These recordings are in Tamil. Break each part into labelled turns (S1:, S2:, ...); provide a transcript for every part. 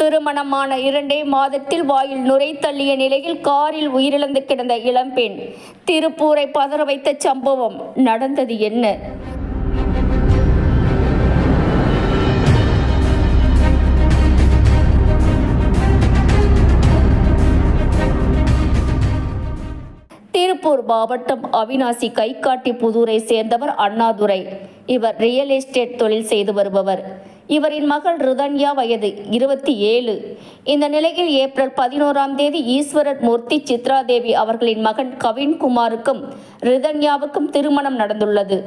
S1: திருமணமான இரண்டே மாதத்தில் வாயில் நுரை தள்ளிய நிலையில் காரில் உயிரிழந்து கிடந்த இளம்பெண் திருப்பூரை பதற வைத்த சம்பவம் நடந்தது என்ன? திருப்பூர் மாவட்டம் அவினாசி கைகாட்டி புதூரை சேர்ந்தவர் அண்ணாதுரை. இவர் ரியல் எஸ்டேட் தொழில் செய்து வருபவர். இவரின் மகள் ரிதன்யா வயது இருபத்தி ஏழு. இந்த நிலையில் ஏப்ரல் பதினோராம் தேதி ஈஸ்வரர் மூர்த்தி சித்ராதேவி அவர்களின் மகன் கவின்குமாருக்கும் ரிதன்யாவுக்கும் திருமணம் நடந்துள்ளது.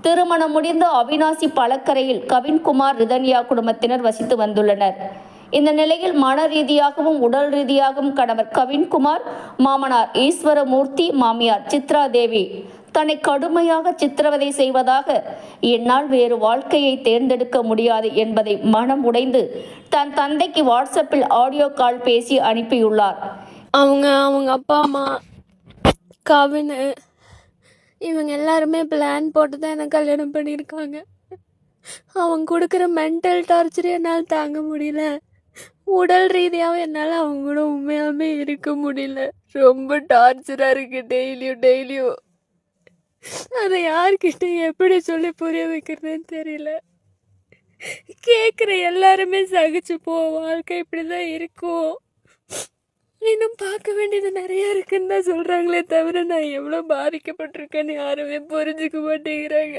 S1: திருமணம் முடிந்து அவினாசி பழக்கரையில் கவின்குமார் ரிதன்யா குடும்பத்தினர் வசித்து வந்துள்ளனர். இந்த நிலையில் மன ரீதியாகவும் உடல் ரீதியாகவும் கணவர் கவின்குமார் மாமனார் ஈஸ்வரமூர்த்தி மாமியார் சித்ரா தேவி தன்னை கடுமையாக சித்திரவதை செய்வதாக என்னால் வேறு வாழ்க்கையை தேர்ந்தெடுக்க முடியாது என்பதை மனம் உடைந்து தன் தந்தைக்கு வாட்ஸ்அப்பில் ஆடியோ கால் பேசி அனுப்பியுள்ளார்.
S2: அவங்க அவங்க அப்பா அம்மா கவின் இவங்க எல்லாருமே பிளான் போட்டு தான் எனக்கு கல்யாணம் பண்ணியிருக்காங்க. அவங்க கொடுக்குற மென்டல் டார்ச்சர் என்னால் தாங்க முடியல. உடல் ரீதியாகவும் என்னால் அவங்க கூட உண்மையாகவே இருக்க முடியல. ரொம்ப டார்ச்சராக இருக்குது டெய்லியும் டெய்லியும் அதை யார்கிட்ட எப்படி சொல்லி புரிய வைக்கிறதுன்னு தெரியல. கேட்குற எல்லாருமே சகிச்சு போ வாழ்க்கை இப்படி தான் இருக்கும். இன்னும் பார்க்க வேண்டியது நிறையா இருக்குன்னு தான் சொல்கிறாங்களே தவிர நான் எவ்வளோ பாதிக்கப்பட்டிருக்கேன்னு யாருமே புரிஞ்சுக்க மாட்டேங்கிறாங்க.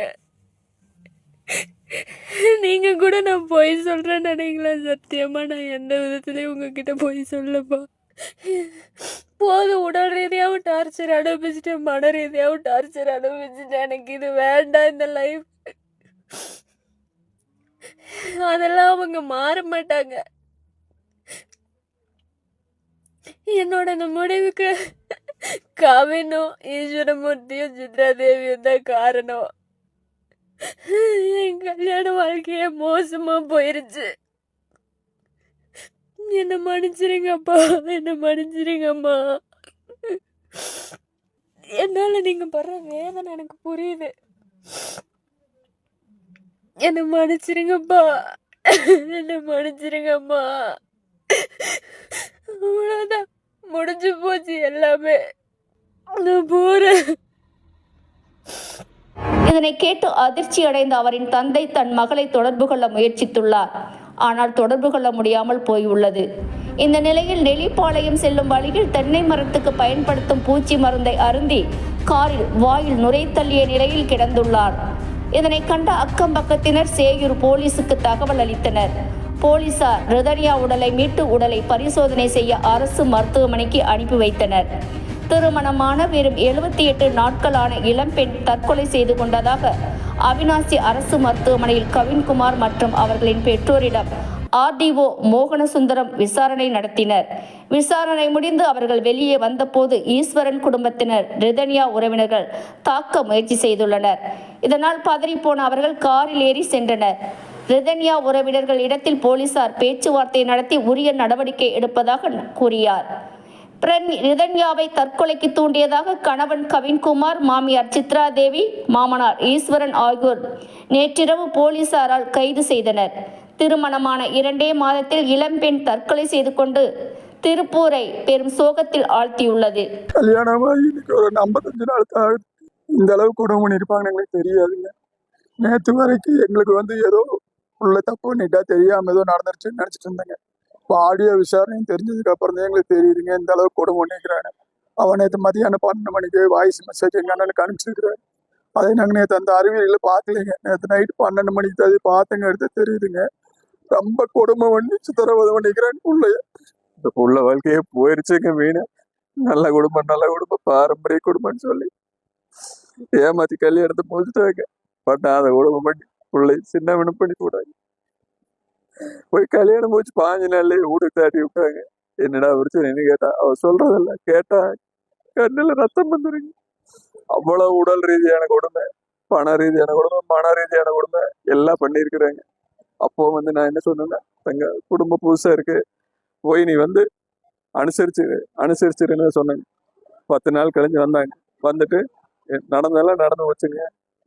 S2: நீங்கள் கூட நான் பொய் சொல்கிறேன்னு நினைங்களேன் சத்தியமாக நான் எந்த விதத்துலேயும் உங்ககிட்ட பொய் சொல்லப்பா. போதும் உடல் ரீதியாகவும் டார்ச்சர் அனுபவிச்சுட்டேன் மன ரீதியாகவும் டார்ச்சர் அனுபவிச்சுட்டேன் எனக்கு இது வேண்டாம் இந்த லைஃப் அதெல்லாம் அவங்க மாற மாட்டாங்க. என்னோட இந்த முடிவுக்கு கவினும் ஈஸ்வரமூர்த்தியும் சித்ராதேவியும் தான் காரணம். என் கல்யாண வாழ்க்கையே மோசமா போயிருச்சு. என்னை மன்னிச்சிருங்கப்பா என்ன மன்னிச்சிருங்கம்மா. என்னால் நீங்க படுற வேதனை எனக்கு புரியுது. என்ன மன்னிச்சிருங்கப்பா என்ன மன்னிச்சிருங்கம்மா. அவ்வளோதான் முடிஞ்சு போச்சு எல்லாமே. நான் போகிறேன்
S1: இதனை கேட்டு அதிர்ச்சி அடைந்த அவரின் தந்தை தன் மகளை தொடர்பு கொள்ள முயற்சித்துள்ளார். ஆனால் தொடர்பு கொள்ள முடியாமல் போயுள்ளது. இந்த நிலையில் நெல்லிப்பாளையம் செல்லும் வழியில் தென்னை மரத்துக்கு பயன்படுத்தும் பூச்சி மருந்தை அருந்தி காரில் வாயில் நுரைத்தள்ளிய நிலையில் கிடந்துள்ளார். இதனை கண்ட அக்கம் பக்கத்தினர் சேயூர் போலீசுக்கு தகவல் அளித்தனர். போலீசார் ரிதன்யா உடலை மீட்டு உடலை பரிசோதனை செய்ய அரசு மருத்துவமனைக்கு அனுப்பி வைத்தனர். திருமணமான வெறும் எழுபத்தி எட்டு நாட்களான இளம்பெண் தற்கொலை செய்து கொண்டதாக அவினாசி அரசு மருத்துவமனையில் கவின்குமார் மற்றும் அவர்களின் பெற்றோரிடம் ஆர்டிஓ மோகனசுந்தரம் விசாரணை நடத்தினர். விசாரணை முடிந்து அவர்கள் வெளியே வந்தபோது ஈஸ்வரன் குடும்பத்தினர் ரிதன்யா உறவினர்கள் தாக்க முயற்சி செய்துள்ளனர். இதனால் பதறிப்போன அவர்கள் காரில் ஏறி சென்றனர். ரிதன்யா உறவினர்கள் இடத்தில் போலீசார் பேச்சுவார்த்தை நடத்தி உரிய நடவடிக்கை எடுப்பதாக கூறியார் பிறன் ரிதன்யாவை தற்கொலைக்கு தூண்டியதாக கணவன் கவின்குமார் மாமியார் சித்ரா தேவி மாமனார் ஈஸ்வரன் ஆகியோர் நேற்றிரவு போலீசாரால் கைது செய்தனர். திருமணமான இரண்டே மாதத்தில் இளம்பெண் தற்கொலை செய்து கொண்டு திருப்பூரை பெரும் சோகத்தில் ஆழ்த்தியுள்ளது.
S3: கல்யாணமாகி ஒரு ஐம்பத்தஞ்சு நாள் இந்த அளவு குடும்பம் பண்ணியிருப்பாங்கன்னு எங்களுக்கு தெரியாதுங்க. நேற்று வரைக்கும் எங்களுக்கு வந்து ஏதோ உள்ள தப்பு பண்ணிட்டா தெரியாம ஏதோ நடந்துருச்சுன்னு நினைச்சிட்டு இருந்தேங்க. இப்போ ஆடியோ விசாரணையும் தெரிஞ்சதுக்கு அப்புறம் தான் எங்களுக்கு தெரியுதுங்க. இந்த அளவுக்கு குடும்பம் பண்ணிக்கிறாங்க. அவன் நேற்று மதியானம் பன்னெண்டு மணிக்கு வாய்ஸ் மெசேஜ் எங்கள் அண்ணனுக்கு அனுப்பிச்சிருக்கிறாரு. அதை நாங்கள் நேற்று அந்த அறிவியலில் பார்க்கலைங்க. நேற்று நைட்டு பன்னெண்டு மணிக்கு தான் அது பார்த்துங்க எடுத்து தெரியுதுங்க. ரொம்ப கொடுமை பண்ணி சித்திரவதை பண்ணிக்கிறான் பிள்ளைய. இந்த புள்ள வாழ்க்கையே போயிருச்சுங்க மீன். நல்ல குடும்பம் நல்ல குடும்பம். பாரம்பரிய குடும்பம்னு சொல்லி. ஏமாத்தி கல்யாணத்தை முடிச்சுட்டாங்க. அதை குடும்பம் பண்ணி பிள்ளை சின்ன வினம் பண்ணி கூடாது போய் கல்யாணம் போச்சு பாஞ்சு நாள்லயே வீட்டுக்கு தாட்டி விட்டாங்க. என்னடா பிரச்சனைன்னு கேட்டா அவ சொல்றதில்ல கேட்டா கண்ணுல ரத்தம் வந்துருங்க. அவ்வளவு உடல் ரீதியான கொடுமை பண ரீதியான கொடுமை மன ரீதியான கொடுமை எல்லாம் பண்ணியிருக்கிறாங்க. அப்போ வந்து நான் என்ன சொன்னேன்னா தங்க குடும்பம் புதுசா இருக்கு. போய் நீ வந்து அனுசரிச்சிரு அனுசரிச்சிருன்னு சொன்னாங்க. பத்து நாள் கழிஞ்சு வந்தாங்க. வந்துட்டு நடந்தெல்லாம் நடந்து வச்சுங்க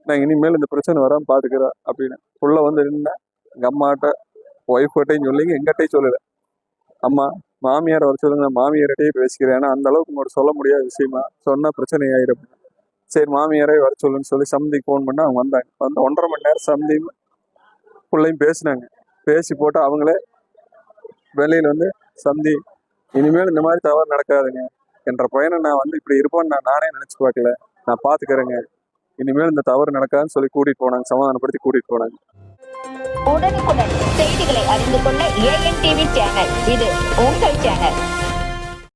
S3: நான் இனிமேல் இந்த பிரச்சனை வராமல் பார்த்துக்கிறேன் அப்படின்னு. உள்ள வந்து நின்னா எங்கள் அம்மாட்ட ஒய்ஃப்கிட்டையும் சொல்லிங்க எங்கிட்டையும் சொல்லலை. அம்மா மாமியார் வர சொல்லுங்க நான் மாமியார்கிட்டயே பேசிக்கிறேன். ஏன்னா அந்த அளவுக்கு உங்களுக்கு சொல்ல முடியாத விஷயமா? சொன்னா பிரச்சனை ஆயிரும் சரி மாமியாரே வர சொல்லுன்னு சொல்லி சம்மந்திக்கு ஃபோன் பண்ணால் அவங்க வந்தாங்க. வந்து ஒன்றரை மணி நேரம் சம்மந்தியும் பிள்ளையும் பேசினாங்க. பேசி போட்டு அவங்களே வெளியில வந்து சந்தி இனிமேல் இந்த மாதிரி தவறு நடக்காதுங்க. என்ற பையனை நான் வந்து இப்படி இருப்பேன்னு நான் நானே நினைச்சு பார்க்கல. நான் பாத்துக்கிறேங்க இனிமேல் இந்த தவறு நடக்காதுன்னு சொல்லி கூட்டிட்டு போனாங்க. சமாதானப்படுத்தி கூட்டிட்டு போனாங்க.
S1: உடனுக்குடன் செய்திகளை அறிந்து கொள்ள ஏஎன் டிவி சேனல் இது உங்கள் சேனல்